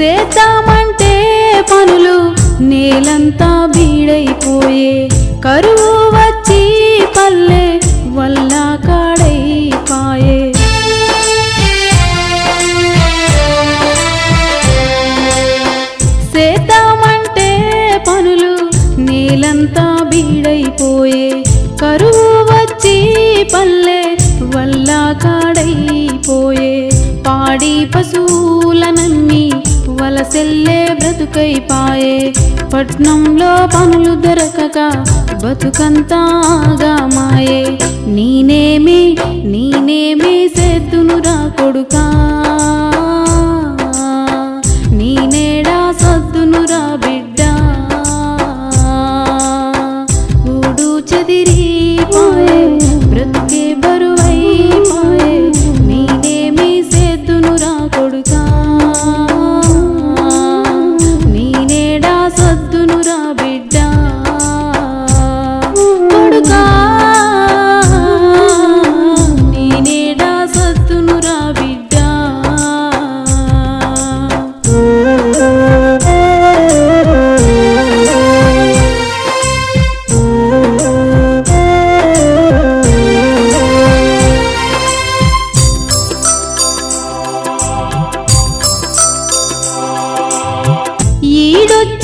చేద్దామంటే పనులు నేలంతా బీడైపోయే. కరువు వచ్చి పల్లె వల్ల కాడైపాయే. చేద్దామంటే పనులు నేలంతా బీడైపోయే. కరువు వచ్చి పల్లె వల్ల కాడైపోయే. పాడి పశువు వలసెల్లే బ్రతుకైపాయే పట్నంలో పనులు దొరకక బతుకంతాగా మాయే. నేనేమి నేనేమి సేద్దునురా కొడుకా. నేనేడా సద్దునురా బిడ్డ. ఊడు చెదిరిపాయే బ్రతుకే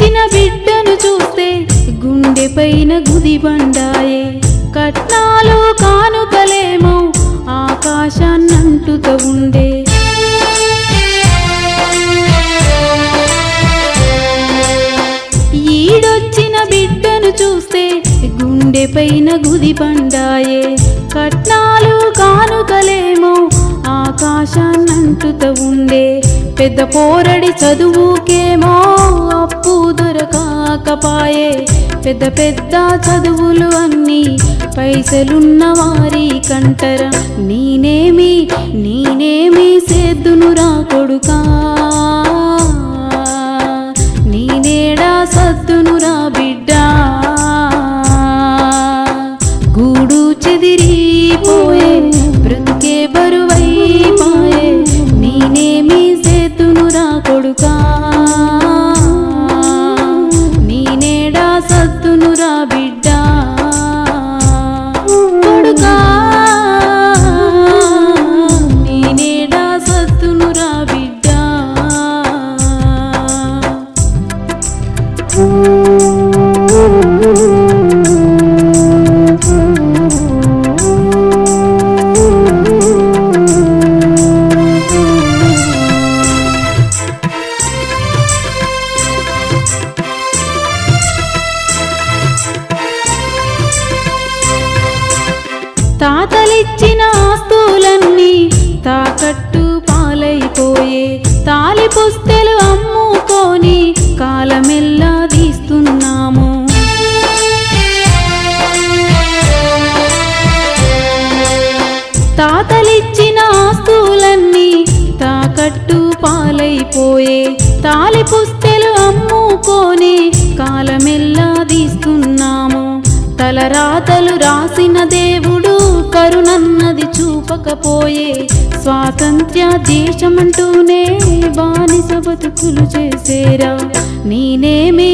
ఈడొచ్చిన బిడ్డను చూస్తే గుండె పైన గుదిబండాయే కట్నాలు కానుకలేమో ఆకాశాన్నంటుత ఉండే. ఈడొచ్చిన బిడ్డను చూస్తే గుండె పైన గుదిబండాయే కట్నాలు కానుకలేమో ఆకాశాన్నంటుత ఉండే. పెద్ద పోరడి చదువుకేమో అప్పు పాయే పెద్ద పెద్ద చదువులు అన్నీ పైసలున్న వారి కంటర. నేనేమి నేనేమి సేద్దునురా కొడుకా. నేనేడా సద్దునురా బిడ్డా. గూడు చెదిరిపోయే తాతలిచ్చిన ఆస్తులన్నీ తాకట్టు పాలైపోయే తాలి పుస్తెలు అమ్ముకొని కాలమెల్లా తీస్తున్నాము. తాతలిచ్చిన ఆస్తులన్నీ తాకట్టు పాలైపోయే తాలి పుస్తెలు అమ్ముకొని కాలమెల్లా తీస్తున్నాము. తలరాతలు రాసిన దేవుడు తప్పకపోయే స్వాతంత్ర్య దేశమంటూనే బానిస బతుకులు చేసేరా. నేనేమి